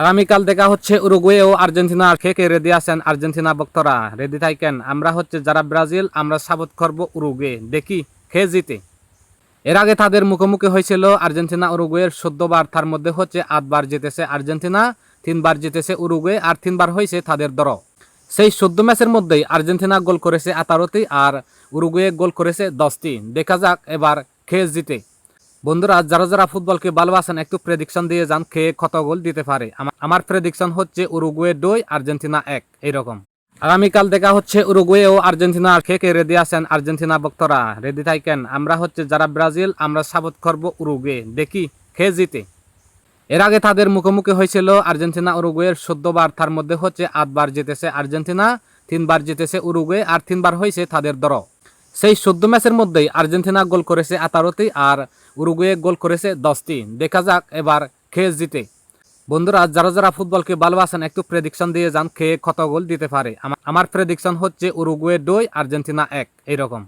আগামীকাল দেখা হচ্ছে উরুগুয়ে ও আর্জেন্টিনা। কে কে রেডি আছেন আর্জেন্টিনা ভক্তরা? রেডি থাকেন। আমরা হচ্ছে যারা ব্রাজিল, আমরা সাবত করব উরুগুয়ে। দেখি খে জিতে। এর আগে তাদের মুখোমুখি হয়েছিল আর্জেন্টিনা, উরুগুয়ের চোদ্দ বার তার মধ্যে হচ্ছে আটবার জিতেছে আর্জেন্টিনা, তিনবার জিতেছে উরুগুয়ে আর তিনবার হয়েছে তাদের দর সেই চোদ্দ ম্যাচের মধ্যেই আর্জেন্টিনা গোল করেছে আঠারোটি আর উরুগুয়ে গোল করেছে দশটি। দেখা যাক এবার খেয়ে জিতে। বন্ধুরা, যারা যারা ফুটবলকে ভালোবাসেন, একটু প্রেডিকশন দিয়ে যান কে কত গোল দিতে পারে। আমার প্রেডিকশন হচ্ছে উরুগুয়ে দুই, আর্জেন্টিনা এক, এইরকম। আগামীকাল দেখা হচ্ছে উরুগুয়ে ও আর্জেন্টিনা কে কে রেডি আছেন আর্জেন্টিনা ভক্তরা। রেডি থাকেন। আমরা হচ্ছে যারা ব্রাজিল, আমরা সাবত করব উরুগুয়ে। দেখি খে জিতে। এর আগে তাদের মুখোমুখি হয়েছিল আর্জেন্টিনা, উরুগুয়ের চোদ্দ বার তার মধ্যে হচ্ছে আটবার জিতেছে আর্জেন্টিনা, তিনবার জিতেছে উরুগুয়ে, আর তিনবার হয়েছে তাদের দর সেই চোদ্দ ম্যাচের মধ্যেই আর্জেন্টিনা গোল করেছে আঠারোটি আর উরুগুয়ে গোল করেছে দশটি। দেখা যাক এবার খেয়ে জিতে। বন্ধুরা, যারা যারা ফুটবলকে ভালোবাসেন, একটু প্রেডিকশন দিয়ে যান খেয়ে কত গোল দিতে পারে। আমা- আমার প্রেডিকশন হচ্ছে উরুগুয়ে দুই, আর্জেন্টিনা এক, এইরকম।